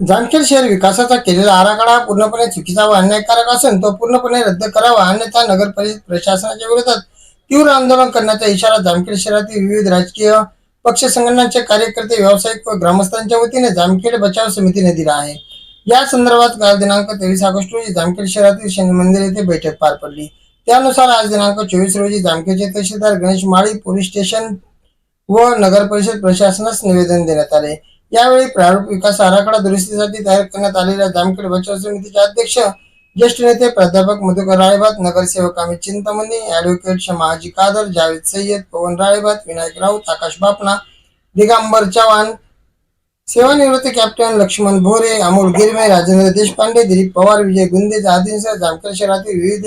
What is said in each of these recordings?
जामखेड शहर विकासाचा केलेला आराखडा पूर्णपणे चुकीचा व अन्यायकारक असून तो पूर्णपणे रद्द करावा अन्यथा नगर परिषद प्रशासनाच्या विरोधात तीव्र आंदोलन करण्याचा इशारा जामखेड शहरातील विविध राजकीय पक्ष संघटनांचे कार्यकर्ते व्यावसायिक व ग्रामस्थांच्या वतीने जामखेड बचाव समितीने दिला आहे. या संदर्भात काल दिनांक तेवीस ऑगस्ट रोजी जामखेड शहरातील शनी मंदिर येथे बैठक पार पडली. त्यानुसार आज दिनांक चोवीस रोजी जामखेडचे तहसीलदार गणेश माळी पोलीस स्टेशन व नगर परिषद प्रशासनास निवेदन देण्यात आले. यावेळी प्रारूप विकास आराखडा दुरुस्तीसाठी तयार करण्यात आलेल्या जामखेड बचाव समितीचे अध्यक्ष ज्येष्ठ नेते प्राध्यापक मधुकर राळेभात नगरसेवक अमित चिंतामणी ऍडव्होकेट शमाजी कादर जावेद सय्यद पवन राळेभात विनायक राऊत आकाश बापना दिगांबर चव्हाण सेवानिवृत्त कॅप्टन लक्ष्मण भोरे अमोल गिरमे राजेंद्र देशपांडे दिलीप पवार विजय गुंदे आदींसह जामखेड शहरातील विविध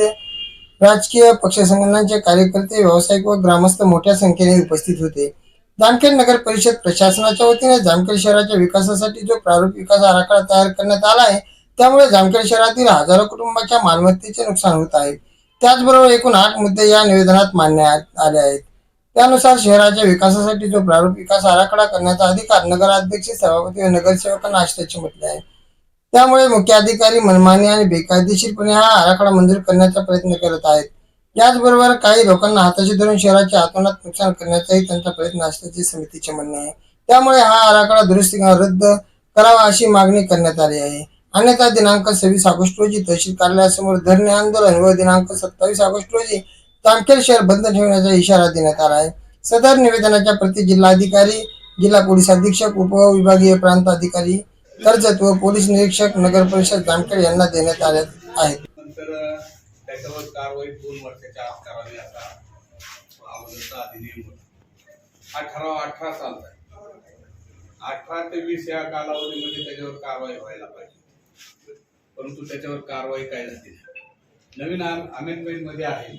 राजकीय पक्ष संघटनांचे कार्यकर्ते व्यावसायिक व ग्रामस्थ मोठ्या संख्येने उपस्थित होते. जामखेड नगर परिषद प्रशासनाच्या वतीने जामखेड शहराच्या विकासासाठी जो प्रारूप विकास आराखडा तयार करण्यात आला आहे त्यामुळे जामखेड शहरातील हजारो कुटुंबाच्या मालमत्तेचे नुकसान होत आहे. त्याचबरोबर एकूण आठ मुद्दे या निवेदनात मांडण्यात आले आहेत. त्यानुसार शहराच्या विकासासाठी जो प्रारूप विकास आराखडा करण्याचा अधिकार नगराध्यक्ष सभापती व नगरसेवकांना असल्याचे म्हटले आहे. त्यामुळे मुख्य अधिकारी मनमानी आणि बेकायदेशीरपणे हा आराखडा मंजूर करण्याचा प्रयत्न करत आहेत. याचबरोबर काही लोकांना हाताशी धरून शहराच्या आतोनात नुकसान करण्याचाही त्यांचा प्रयत्न असल्याचे समितीचे म्हणणे आहे. त्यामुळे हा आराखडा दुरुस्ती रद्द करावा अशी मागणी करण्यात आली आहे. अन्यथा दिनांक सव्वीस ऑगस्ट रोजी तहसील कार्यालयासमोर धरणे आंदोलन व दिनांक सत्तावीस ऑगस्ट रोजी तामखेड शहर बंद ठेवण्याचा इशारा देण्यात आला आहे. सदर निवेदनाच्या प्रति जिल्हाधिकारी जिल्हा पोलीस अधीक्षक उपविभागीय प्रांत अधिकारी कर्जत व पोलीस निरीक्षक नगर परिषद जामखेड यांना देण्यात आले आहेत. त्याच्यावर कारवाई दोन वर्षाच्या आत करावी असा अगोदरचा अधिनियम होता. हा ठराव अठरा सालचा आहे अठरा ते वीस या कालावधीमध्ये त्याच्यावर कारवाई व्हायला पाहिजे. परंतु त्याच्यावर कारवाई काय झाली नवीन अमेंडमेंटमध्ये आहे.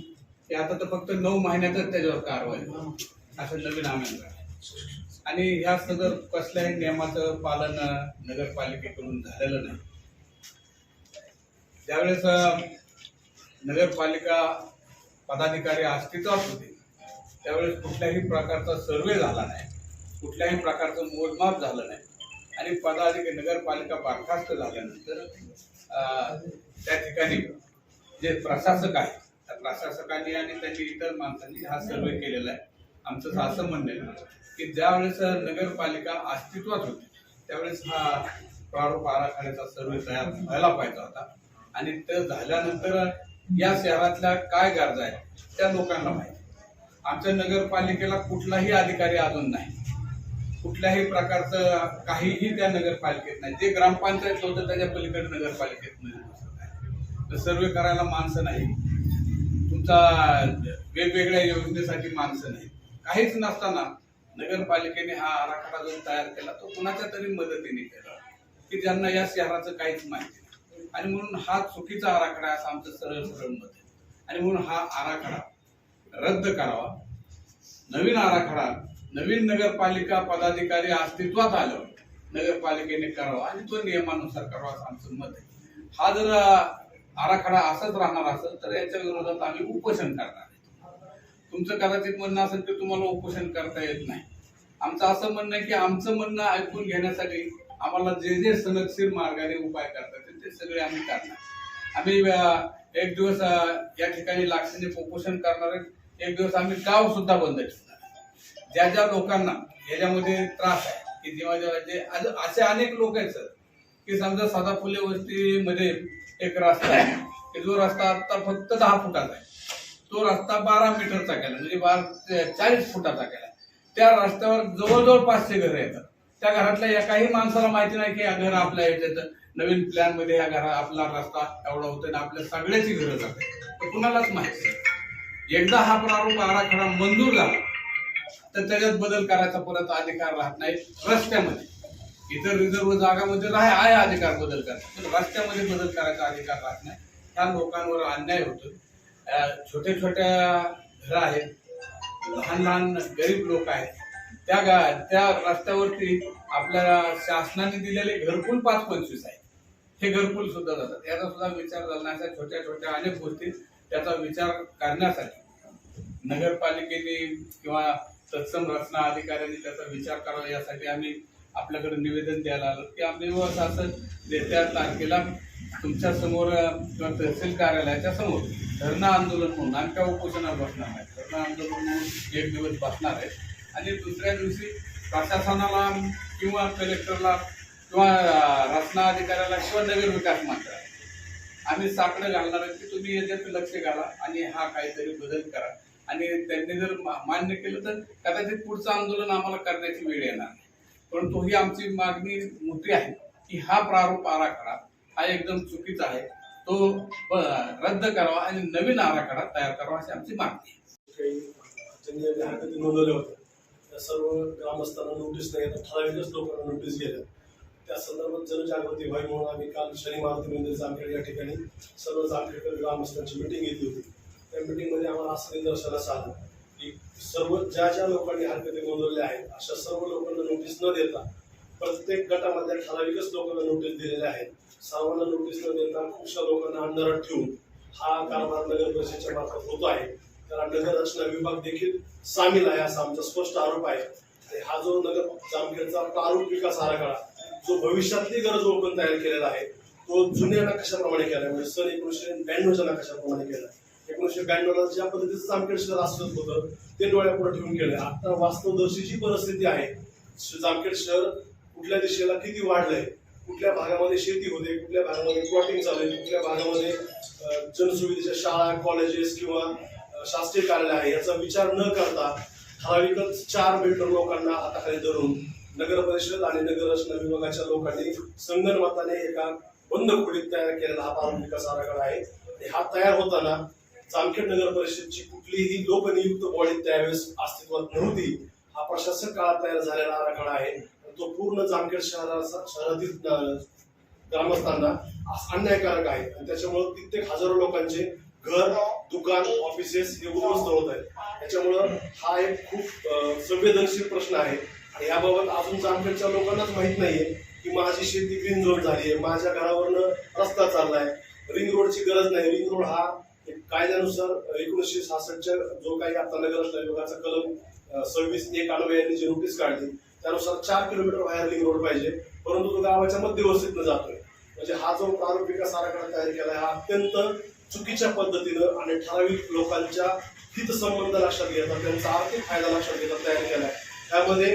की आता तर फक्त नऊ महिन्यातच त्याच्यावर कारवाई असं नवीन अमेंडमेंट आणि ह्या सगळं कसल्याही नियमाचं पालन नगरपालिकेकडून झालेलं नाही. ज्यावेळेस नगरपालिका पदाधिकारी अस्तित्वात होते. त्यावेळेस कुठल्याही प्रकारचा सर्वे झाला नाही. कुठल्याही प्रकारचं मोजमाप झालं नाही. आणि पदाधिकारी नगरपालिका बरखास्त झाल्यानंतर त्या ठिकाणी जे प्रशासक आहे त्या प्रशासकांनी आणि त्यांनी इतर माणसांनी हा सर्वे केलेला आहे. आमचं असं म्हणणं आहे की ज्यावेळेस नगरपालिका अस्तित्वात होती त्यावेळेस हा प्रारूप आराखड्याचा सर्वे तयार व्हायला पाहिजे होता. आणि ते झाल्यानंतर या शहरातल्या काय गरजा आहेत त्या लोकांना माहिती. आमच्या नगरपालिकेला कुठलाही अधिकारी अजून नाही. कुठल्याही प्रकारचं काहीही त्या नगरपालिकेत नाही. जे ग्रामपंचायत होतं त्याच्या पलीकडे नगरपालिकेत सर्वे करायला माणसं नाही तुमचा वेगवेगळ्या योजनेसाठी माणसं नाही काहीच नसताना नगरपालिकेने हा आराखडा जो तयार केला तो कुणाच्या तरी मदतीने केला. की ज्यांना या शहराचं काहीच माहिती नाही. आणि म्हणून हा चुकीचा आराखडा आहे असं आमचं सरळ सरळ मत आहे. आणि म्हणून हा आराखडा रद्द करावा. नवीन आराखडा नवीन नगरपालिका पदाधिकारी अस्तित्वात आल्यावर नगरपालिकेने करावा आणि तो नियमानुसार करावा असं आमचं मत आहे. हा जर आराखडा असाच राहणार असेल तर याच्या विरोधात आम्ही उपोषण करणार तुमचं कदाचित म्हणणं असेल की तुम्हाला उपोषण करता येत नाही. आमचं असं म्हणणं आहे की आमचं म्हणणं ऐकून घेण्यासाठी आम्हाला जे जे सनदशीर मार्गाने उपाय करता ते सगळे आम्ही करणार. आम्ही एक दिवस या ठिकाणी लाक्षणिक उपोषण करणार एक दिवस आम्ही गाव सुद्धा बंद ठेवणार. ज्या ज्या लोकांना याच्यामध्ये त्रास आहे की जेव्हा जेव्हा असे अनेक लोक आहेत सर की समजा साधा फुले वस्तीमध्ये एक रस्ता आहे की जो रस्ता आता फक्त दहा फुटाचा आहे. तो रस्ता बारा मीटरचा केला म्हणजे बारा चाळीस फुटाचा केला. त्या रस्त्यावर जवळजवळ पाचशे घरं येतात. त्या घरातल्या एकाही माणसाला माहिती नाही की या घर आपल्या याच्यात नवीन प्लॅनमध्ये या घरा आपला रस्ता एवढा होतोय आणि आपल्या सगळ्याची गरज जाते तर कुणालाच माहिती एकदा हा प्रारूप आराखडा मंजूर झाला तर त्याच्यात बदल करायचा परत अधिकार राहत नाही रस्त्यामध्ये. इतर रिझर्व जागामध्ये राह आहे अधिकार बदल करायचा पण रस्त्यामध्ये बदल करायचा अधिकार राहत नाही. त्या लोकांवर अन्याय होतो छोट्या छोट्या घरं आहेत लहान लहान गरीब लोक आहेत. त्या गा त्या रस्त्यावरती आपल्या शासनाने दिलेले घरकुल पाच पंचवीस आहे हे घरकुल सुद्धा जातात. याचा सुद्धा विचार झाला अशा छोट्या छोट्या अनेक गोष्टी त्याचा विचार करण्यासाठी नगरपालिकेने किंवा तत्सम रचना अधिकाऱ्यांनी त्याचा विचार करावा यासाठी आम्ही आपल्याकडे निवेदन द्यायला आलो. की आम्ही व असं येत्या तारखेला तुमच्यासमोर किंवा तहसील कार्यालयाच्या समोर धरणं आंदोलन म्हणून आम्ही काय उपोषणावर बसणार आहे धरणं आंदोलन म्हणून एक दिवस बसणार आहे आणि दुसऱ्या दिवशी प्रशासनाला किंवा कलेक्टरला किंवा रचना अधिकाऱ्याला किंवा नवीन विकास मंत्र्याला. आम्ही साकडं घालणार आहे की तुम्ही याच्यात लक्ष घाला आणि हा काहीतरी बदल करा. आणि त्यांनी जर मान्य केलं तर कदाचित पुढचं आंदोलन आम्हाला करण्याची वेळ येणार नाही. परंतु ही आमची मागणी मोठी आहे की हा प्रारूप आराखडा हा एकदम चुकीचा आहे. तो रद्द करावा आणि नवीन आराखडा तयार करावा अशी आमची मागणी आहे. नोंदवल्या होत्या. त्या सर्व ग्रामस्थांना नोटीस नाही येतात ठराविकच लोकांना नोटीस गेल्या. त्या संदर्भात जनजागृती व्हावी म्हणून आम्ही काल शनी मारुती मंदिर जामखेड या ठिकाणी सर्व जामखेडकर ग्रामस्थांची मिटिंग घेतली होती. त्या मिटिंगमध्ये आम्हाला असं निदर्शनास आलं की सर्व ज्या ज्या लोकांनी हरकती नोंदवल्या आहेत अशा सर्व लोकांना नोटीस न देता प्रत्येक गटामधल्या ठराविकच लोकांना नोटीस दिलेल्या आहेत. सर्वांना नोटीस न देता खूपशा लोकांना अंधारात ठेवून हा कारभार नगर परिषदेच्या मार्फत होतो आहे. त्याला नगर रचना विभाग देखील सामील आहे असा आमचा स्पष्ट आरोप आहे. आणि हा जो नगर जामखेडचा प्रारूप विकास आराखडा जो भविष्यातली गरज ओळखून तयार केलेला आहे तो जुन्या नकाशाप्रमाणे केला म्हणजे सन एकोणीसशे ब्याण्णवच्या नकाशाप्रमाणे केला एकोणीसशे ब्याण्णवला ज्या पद्धतीचं जामखेड शहर असत होतं ते डोळ्यापुढे ठेवून केलं आता वास्तवदर्शी जी परिस्थिती आहे. जामखेड शहर कुठल्या दिशेला किती वाढलंय? कुठल्या भागामध्ये शेती होते? कुठल्या भागामध्ये प्लॉटिंग चालू आहे? कुठल्या भागामध्ये जनसुविधेच्या शाळा कॉलेजेस किंवा शासकीय कार्यालय आहे? याचा विचार न करता ठराविकच चार मीटर लोकांना हाताखाली धरून नगर परिषद आणि नगर रचना विभागाच्या लोकांनी संगणमताने एका बंद खोलीत तयार केलेला हा बाल विकास आराखडा आहे. आणि हा तयार होताना जामखेड नगर परिषदची कुठलीही लोकनियुक्त बॉडी त्यावेळेस अस्तित्वात नव्हती. हा प्रशासक काळात तयार झालेला आराखडा आहे. तो पूर्ण जामखेड शहराचा शहरातील ग्रामस्थांना अन्यायकारक आहे. आणि त्याच्यामुळे कित्येक हजारो लोकांचे घर दुकान ऑफिसेस हे उद्ध्वस्त होत आहेत. त्याच्यामुळं हा एक खूप संवेदनशील प्रश्न आहे. याबाबत अजून जामखेडच्या लोकांनाच माहीत नाहीये की माझी शेती ग्रीन झोन झाली आहे. माझ्या घरावरनं रस्ता चाललाय. रिंग रोडची गरज नाही. रिंग रोड हा एक कायद्यानुसार एकोणीसशे सहासष्टच्या जो काही आता नगर रचना विभागाचा कलम सव्वीस एक अन्वय यांनी जी नोटीस काढली त्यानुसार चार किलोमीटर बाहेर रिंग रोड पाहिजे. परंतु तो गावाच्या मध्यवस्तीतनं जातोय. म्हणजे हा जो प्रारूप विकास आराखडा तयार केला हा अत्यंत चुकीच्या पद्धतीनं आणि ठराविक लोकांच्या हितसंबंध लक्षात घेता त्यांचा आर्थिक फायदा लक्षात घेता तयार केलाय. त्यामध्ये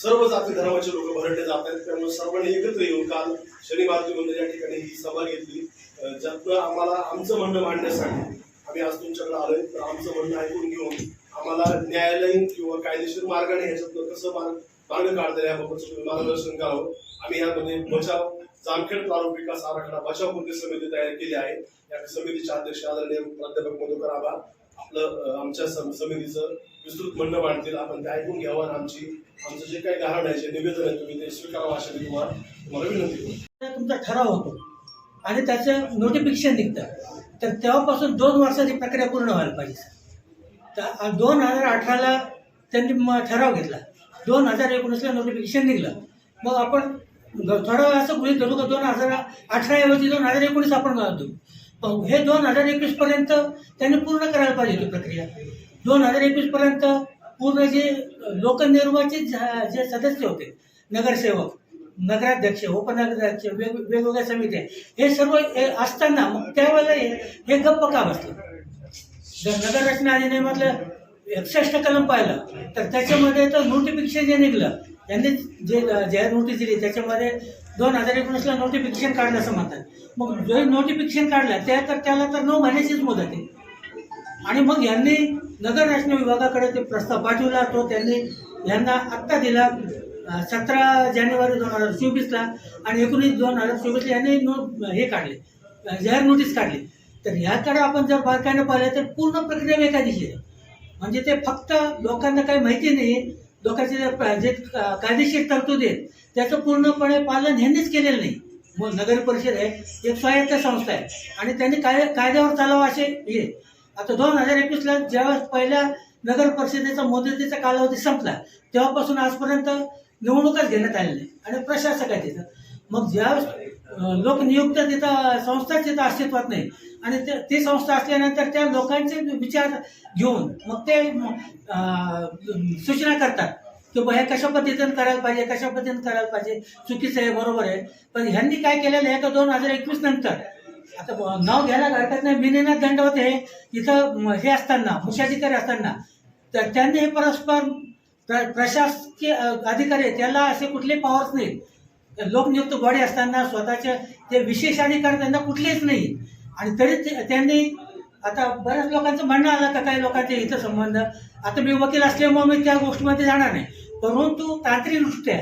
सर्व जाती धर्माचे लोक भरडले जात आहेत. त्यामुळे सर्वांनी एकत्र येऊन काल शनिवारची मंदिर या ठिकाणी ही सभा घेतली. अं, ज्यातनं आम्हाला आमचं म्हणणं मांडण्यासाठी आम्ही आज तुमच्याकडे आलोय. तर आमचं म्हणणं ऐकून घेऊन आम्हाला न्यायालयीन किंवा कायदेशीर मार्गाने ह्याच्यातनं कसं मार्ग मार्ग काढता याबाबत मार्गदर्शन करावं आम्ही यामध्ये बचाव जामखेड प्रारूप विकास आराखडा बचाव कृती समिती तयार केली आहे. या समितीचे अध्यक्ष आदरणीय प्राध्यापक मधुकर आभार आपलं आमच्या समितीचं विस्तृत म्हणणं मांडतील आपण ते ऐकून घ्यावं आणि आमची आमचं जे काही गारण आहे जे निवेदन आहे तुम्ही ते स्वीकारावं अशा मी तुम्हाला तुम्हाला विनंती करतो. तुमचा ठराव होतो. आणि त्याचं नोटिफिकेशन निघतं. तर तेव्हापासून दोन वर्षाची प्रक्रिया पूर्ण व्हायला पाहिजे तर दोन हजार अठराला त्यांनी म ठराव घेतला. दोन हजार एकोणीसला नोटिफिकेशन निघलं. मग आपण थोडा वेळ असं गृहित धरू का दोन हजार अठराऐवजी दोन हजार एकोणीस आपण घालतो. हे दोन हजार एकवीसपर्यंत त्यांनी पूर्ण करायला पाहिजे होती प्रक्रिया. दोन हजार एकवीसपर्यंत पूर्ण जे लोकनिर्वाचित जे सदस्य होते नगरसेवक नगराध्यक्ष उपनगराध्यक्ष वेग वेगवेगळ्या समित्या हे सर्व असताना मग त्यावेळेला हे गप्प का बसलं? जर नगर रचना अधिनियमातलं एकसष्ट कलम पाहिलं तर त्याच्यामध्ये तर नोटिफिकेशन जे निघलं यांनी जे जाहीर नोटीस दिली त्याच्यामध्ये दोन हजार एकोणीसला नोटिफिकेशन काढलं असं म्हणतात. मग जे नोटिफिकेशन काढलं त्या तर त्याला तर नऊ महिन्याचीच मुदत आहे आणि मग यांनी नगर रचना विभागाकडे ते प्रस्ताव पाठवला तो त्यांनी यांना आत्ता दिला सतरा जानेवारी दोन हजार चोवीसला आणि एकोणीस दोन हजार चोवीसला यांनी नो हे काढले जाहीर नोटीस काढली. तर ह्याकडे आपण जर बारकाईनं पाहिलं तर पूर्ण प्रक्रिया बेकायदेशीर आहे. म्हणजे ते फक्त लोकांना काही माहिती नाही लोकांचे जे कायदेशीर तरतुदी आहेत त्याचं पूर्णपणे पालन ह्यांनीच केलेलं नाही. मग नगर परिषद आहे एक स्वायत्त संस्था आहे. आणि त्यांनी काय कायद्यावर चालावं असे हे. आता दोन हजार एकवीसला ज्यावेळेस पहिल्या नगर परिषदेचा मुदतीचा कालावधी संपला तेव्हापासून आजपर्यंत निवडणुकच घेण्यात आलेली नाही आणि प्रशासक आहे तिथं. मग ज्यावेळेस लोक लोकनियुक्त तिथं संस्था तिथं अस्तित्वात नाही. आणि ते ती संस्था असल्यानंतर त्या लोकांचे विचार घेऊन मग ते सूचना करतात. की हे कशा पद्धतीनं करायला पाहिजे कशा पद्धतीनं करायला पाहिजे? चुकीचं आहे बरोबर आहे. पण ह्यांनी काय केलेलं आहे का दोन हजार एकवीस नंतर. आता नाव घ्यायला हरकत नाही. मिनीनाथ दंडवत हे. इथं हे असताना मुख्याधिकारी असताना. तर त्यांनी हे परस्पर प्र प्रशासकीय अधिकारी आहेत, त्याला असे कुठले पॉवर्स नाहीत. लोकनियुक्त बॉडी असताना स्वतःचे ते विशेष अधिकार त्यांना कुठलेच नाही आणि तरी ते- त्यांनी आता बऱ्याच लोकांचं म्हणणं आलं का काही लोकांचे इथं संबंध? आता मी वकील असल्यामुळे मी त्या गोष्टीमध्ये जाणार नाही. परंतु तांत्रिकदृष्ट्या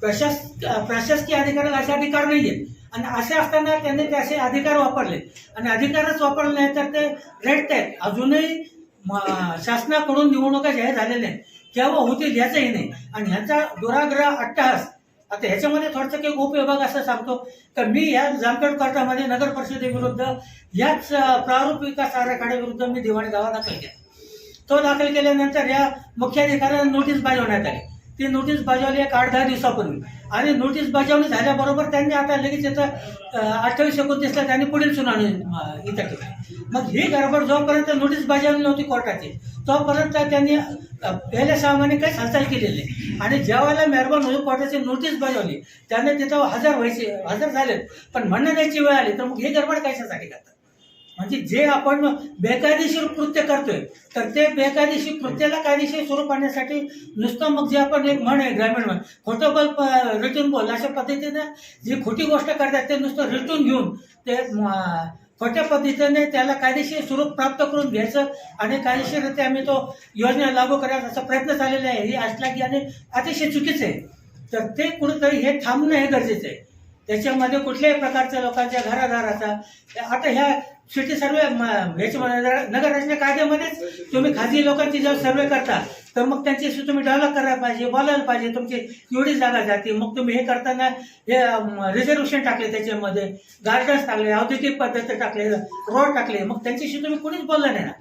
प्रशास प्रशासकीय अधिकाऱ्याला असे अधिकार नाही आहेत आणि असे असताना त्यांनी ते असे अधिकार वापरले. आणि अधिकारच वापरले नाही तर ते रेट आहेत अजूनही म- शासनाकडून निवडणुका जाहीर झालेल्या आहेत केव्हा होतील याचंही नाही. आणि ह्याचा दुराग्रह अट्टहास आता ह्याच्यामध्ये थोडंसं काही उपविभाग असं सांगतो. तर मी या जामखेड कोर्टामध्ये नगर परिषदेविरुद्ध याच प्रारूप विकास आराखड्याविरुद्ध मी दिवाणी दावा दाखल केला. तो दाखल केल्यानंतर या मुख्याधिकाऱ्यांना नोटीस बजावण्यात आली. ती नोटीस बजावली एक आठ दहा दिवसापूर्वी. आणि नोटीस बजावणी झाल्याबरोबर त्यांनी आता लगेच याचं अठ्ठावीस एकोणतीसला त्यांनी पुढील सुनावणी इथं केली. मग ही गडबड जोपर्यंत नोटीस बजावली नव्हती कोर्टाची तोपर्यंत त्यांनी पहिल्या सहा महिने काही हालचाल केलेली नाही. आणि ज्यावेळेला मेहरबान होईल कोर्टाची नोटीस बजावली त्याने तिथं हजर व्हायचे हजर झालेत. पण म्हणणं द्यायची वेळ आली तर मग ही गडबड कशासाठी करतात? म्हणजे जे आपण बेकायदेशीर कृत्य करतोय तर ते बेकायदेशीर कृत्याला कायदेशीर स्वरूप आणण्यासाठी नुसतं मग जे आपण एक म्हण आहे ग्रामीण म्हण खोटं बोल प- रिटून बोल अशा पद्धतीने जी खोटी गोष्ट करतात ते नुसतं रिटून घेऊन ते खोट्या पद्धतीने त्याला कायदेशीर स्वरूप प्राप्त करून घ्यायचं आणि कायदेशीररित्या आम्ही तो योजना लागू करायचा असा प्रयत्न झालेला आहे. हे असला की आणि अतिशय चुकीचं आहे. तर ते कुठंतरी हे थांबणं हे गरजेचं आहे. त्याच्यामध्ये कुठल्याही प्रकारच्या लोकांच्या घरादाराचा आता ह्या सिटी सर्वे नगर नगररचना कायद्यामध्येच तुम्ही खाजगी लोकांची जेव्हा सर्वे करता तर मग त्यांच्याशी तुम्ही डेव्हलप करायला पाहिजे बोलायला पाहिजे तुमची एवढी जागा जाते. मग तुम्ही हे करताना हे रिझर्वेशन टाकले त्याच्यामध्ये गार्डन्स टाकले औद्योगिक पद्धती टाकले रोड टाकले मग त्यांच्याशी तुम्ही कोणीच बोलला नाही ना.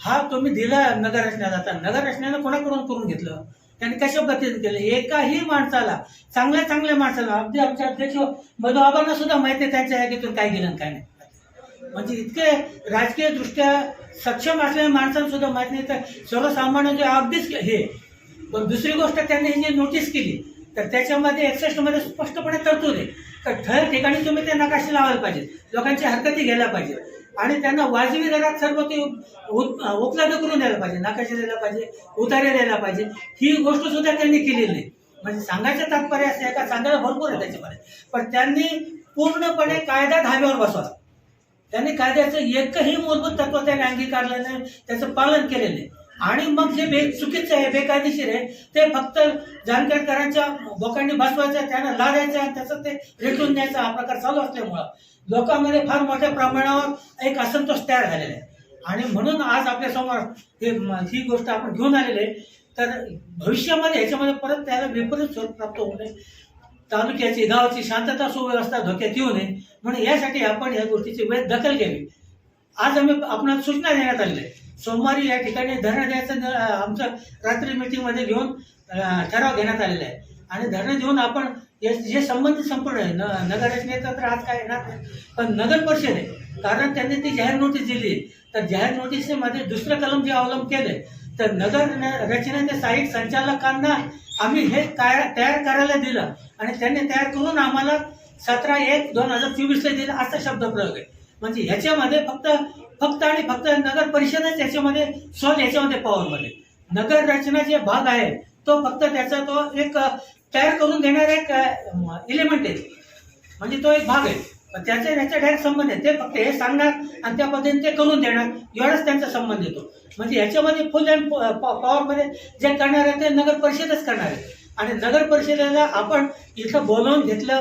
हा तुम्ही दिला नगर नगररचनेला आता नगररचनेला कोणाकडून करून घेतलं? त्यांनी कशा पद्धतीने केलं? एकाही माणसाला चांगल्या चांगल्या माणसाला अगदी आमच्या अध्यक्ष मधुआबांना सुद्धा माहिती आहे त्यांच्या यादीतून काय गेलं काय नाही. म्हणजे इतके राजकीय दृष्ट्या सक्षम असलेल्या माणसांना सुद्धा माहीत नाही. तर सर्वसामान्य जे अगदीच हे पण दुसरी गोष्ट त्यांनी ही जी नोटीस केली तर त्याच्यामध्ये एकसष्टमध्ये स्पष्टपणे तरतूद आहे. तर ठर ठिकाणी तुम्ही ते नकाशे लावायला पाहिजे लोकांची हरकती घ्यायला पाहिजे आणि त्यांना वाजवी दरात सर्व ते उप- उपलब्ध करून द्यायला पाहिजे नकाशे द्यायला पाहिजे उतारे द्यायला पाहिजे ही गोष्ट सुद्धा त्यांनी केलेली नाही म्हणजे सांगायचं तात्पर्य असं आहे का? सांगायला भरपूर आहे त्याच्यामध्ये. पण त्यांनी पूर्णपणे कायदा धाब्यावर बसवा त्यांनी कायद्याचं एकही मूलभूत तत्व त्यांनी अंगीकारलं नाही त्याचं पालन केलेलं नाही आणि मग जे बे चुकीचं आहे बेकायदेशीर आहे ते फक्त जानकरकरांच्या बोकांनी बसवायचं त्यांना लादायचं आणि त्याचं ते रेटून द्यायचा हा प्रकार चालू असल्यामुळं लोकांमध्ये फार मोठ्या प्रमाणावर एक असंतोष तयार झालेला आहे. आणि म्हणून आज आपल्यासमोर हे ही गोष्ट आपण घेऊन आलेली आहे. तर भविष्यामध्ये ह्याच्यामध्ये परत त्याला विपरीत स्वरूप प्राप्त होऊ नये. तालुक्याची गावाची शांतता सुव्यवस्था धोक्यात येऊ नये म्हणून यासाठी आपण या गोष्टीची वेळ दखल घ्यावी. आज आम्ही आपणाला सूचना देण्यात आलेल्या आहे. सोमवारी या ठिकाणी धरणं द्यायचं आमचं रात्री मीटिंगमध्ये घेऊन ठराव घेण्यात आलेला आहे. आणि धरणं देऊन आपण जे संबंधित संपूर्ण आहे न नगररचनेचा तर आज काय येणार नाही. पण नगर परिषद आहे. कारण त्यांनी ती जाहीर नोटीस दिली. तर जाहीर नोटीसमध्ये दुसरं कलम जे अवलंब केलंय तर नगर न- रचनेच्या सहाय्यक संचालकांना आम्ही हे काय तयार करायला दिलं. आणि त्यांनी तयार करून आम्हाला सतरा एक दोन हजार चोवीसला दिलं असा शब्द प्रयोग आहे. म्हणजे ह्याच्यामध्ये फक्त फक्त आणि फक्त नगर परिषदच याच्यामध्ये सोल याच्यामध्ये पॉवरमध्ये नगर रचना जे भाग आहे तो फक्त त्याचा तो एक तयार करून देणारा एक एलिमेंट आहे. म्हणजे तो एक भाग आहे. पण त्याच्या डायरेक्ट संबंध आहे ते फक्त हे सांगणार आणि त्या पद्धतीने ते करून देणार. एवढाच त्यांचा संबंध येतो. म्हणजे याच्यामध्ये फुल अँड पॉवरमध्ये जे करणार आहे ते नगर परिषदच करणार आहे. आणि नगर परिषदेला आपण इथं बोलावून घेतलं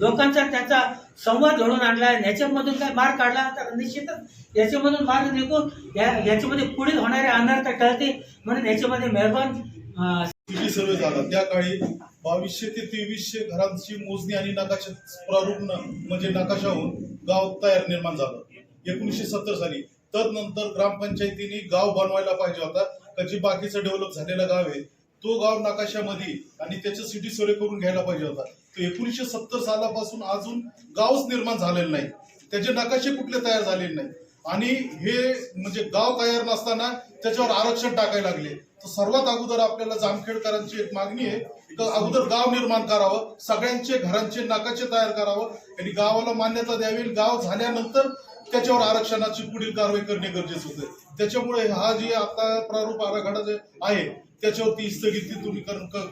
लोकांचा त्याचा संवाद घडून आणला याच्यामधून काय मार्ग काढला तर निश्चितच याच्यामधून मार्ग निघून या याच्यामध्ये पुढील होणारे अनर्थ टळते म्हणून याच्यामध्ये मेहरबान अं, सिटी सर्वे झाला त्या काळी बावीसशे ते तेवीसशे घरांची मोजणी आणि नकाशा प्रारूप म्हणजे नकाशाहून गाव तयार निर्माण झालं. एकोणीसशे सत्तर साली. तदनंतर ग्रामपंचायतीने गाव बनवायला पाहिजे होता. का जे बाकीचं डेव्हलप झालेलं गाव आहे तो गाव नकाशामध्ये आणि त्याचं सिटी सर्वे करून घ्यायला पाहिजे होता. तो एकोणीसशे सत्तर सालापासून अजून गावच निर्माण झालेलं नाही. त्याचे नकाशे कुठले तयार झालेले नाही आणि हे म्हणजे गाव तयार नसताना त्याच्यावर आरक्षण टाकायला लागले. तर सर्वात अगोदर आपल्याला जामखेडकरांची एक मागणी आहे तर अगोदर गाव निर्माण करावं सगळ्यांचे घरांचे नाकाचे तयार करावं आणि गावाला मान्यता द्यावी गाव झाल्यानंतर त्याच्यावर आरक्षणाची पुढील कारवाई करणे गरजेचं होते. त्याच्यामुळे हा जे आता प्रारूप आराखडा जे आहे त्याच्यावरती स्थगिती तुम्ही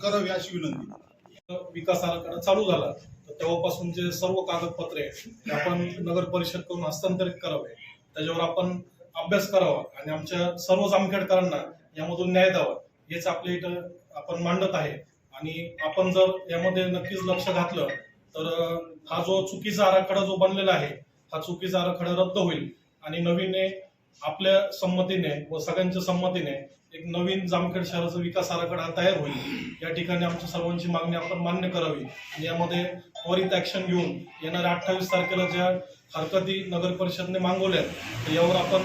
करावी अशी विनंती. विकास आराखडा चालू झाला तर तेव्हापासून जे सर्व कागदपत्रे ते आपण नगर परिषद करून हस्तांतरित करावे. त्याच्यावर आपण अभ्यास करावा आणि आमच्या सर्व जामखेडकरांना यामधून न्याय द्यावा हेच आपल्या इथं आपण मांडत आहे. आणि आपण जर यामध्ये नक्कीच लक्ष घातलं तर हा जो चुकीचा आराखडा जो बनलेला आहे हा चुकीचा आराखडा रद्द होईल. आणि नवीन आपल्या संमतीने व सगळ्यांच्या संमतीने एक नवीन जामखेड शहराचा विकास आराखडा तयार होईल. या ठिकाणी आमच्या सर्वांची मागणी आपण मान्य करावी. आणि यामध्ये त्वरित ऍक्शन घेऊन येणाऱ्या अठ्ठावीस तारखेला ज्या हरकती नगर परिषदने मागवल्या तर यावर आपण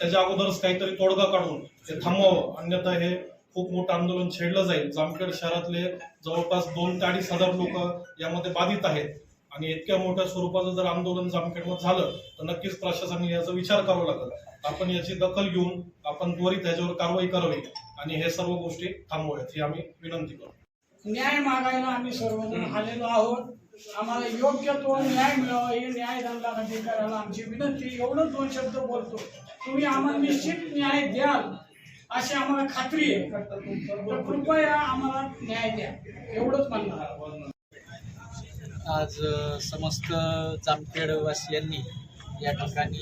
त्याच्या अगोदरच काहीतरी तोडगा काढून ते थांबवावं अन्यथा हे खूप मोठं आंदोलन छेडलं जाईल. जामखेड शहरातले जवळपास दोन ते अडीच हजार लोक यामध्ये बाधित आहेत. आणि इतक्या मोठ्या स्वरूपाचं जर आंदोलन जामखेडमध्ये झालं तर नक्कीच प्रशासनाने याचा विचार करावा लागेल. आपण याची दखल घेऊन आपण त्वरित याच्यावर कारवाई करावी. आणि हे सर्व गोष्टी थांबवाव्यात ही आम्ही विनंती करतो. न्याय मागायला आम्ही सर्वजण आलेलो आहोत. आम्हाला योग्य तो न्याय मिळावा हे न्याय दंडाधिकाऱ्याला आमची विनंती एवढं दोन शब्द बोलतो. तुम्ही आम्हाला निश्चित न्याय द्याल अशी आम्हाला खात्री आहे. तर कृपया आम्हाला न्याय द्या. एवढंच म्हणणार आज समस्त जामखेडवासियांनी या ठिकाणी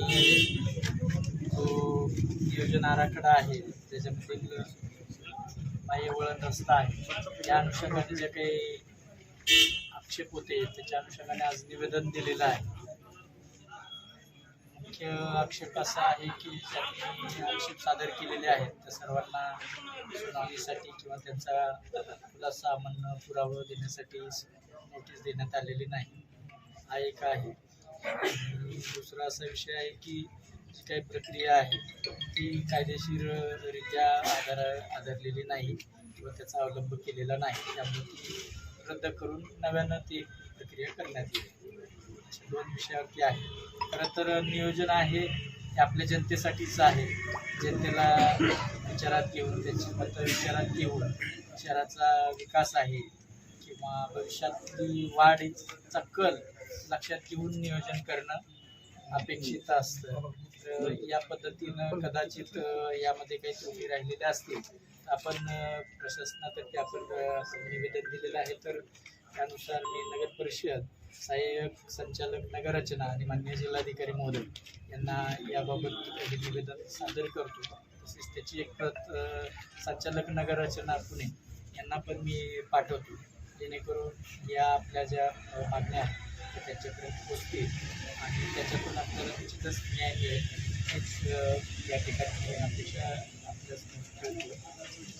जो नियोजन आराखडा आहे त्याच्यामधील बाह्यवळण रस्ता आहे या अनुषंगाने जे काही आक्षेप होते त्याच्या अनुषंगाने आज निवेदन दिलेलं आहे. मुख्य आक्षेप असा आहे की ज्यांनी आक्षेप सादर केलेले आहेत. त्या सर्वांना सुनावणीसाठी किंवा त्यांचा खुलासा म्हणणं पुरावा देण्यासाठी नोटीस देण्यात आलेली नाही. हा एक आहे. दुसरा असा विषय आहे की जी काही प्रक्रिया आहे ती कायदेशीररित्या आधार आधारलेली नाही किंवा त्याचा अवलंब केलेला नाही. त्यामुळे ती रद्द करून नव्यानं ती प्रक्रिया करण्यात येईल. अशा दोन विषयावरती आहे. खरं तर नियोजन आहे हे आपल्या जनतेसाठीच आहे. जनतेला विचारात घेऊन त्यांची मतं विचारात घेऊन शहराचा विकास आहे किंवा भविष्यातली वाढीचा कल लक्षात घेऊन नियोजन करणं अपेक्षित असतं. तर या पद्धतीनं कदाचित यामध्ये काही त्रुटी राहिलेल्या असतील. आपण प्रशासनातर्फे आपण निवेदन दिलेलं आहे. तर त्यानुसार मी नगर परिषद सहाय्यक संचालक नगररचना आणि मान्य जिल्हाधिकारी महोदय यांना याबाबत काही निवेदन सादर करतो. तसेच त्याची एक प्रत संचालक नगररचना पुणे यांना पण मी पाठवतो. जेणेकरून या आपल्या ज्या मागण्या आहेत त्या त्यांच्यापर्यंत पोचतील आणि त्याच्यातून आपल्याला निश्चितच न्याय मिळेल हेच या ठिकाणी अपेक्षा आपल्या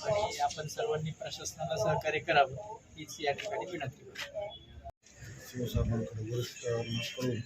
आणि आपण सर्वांनी प्रशासनाला सहकार्य करावं हीच या ठिकाणी विनंती शिवसाहेबांकडे वरिष्ठ करून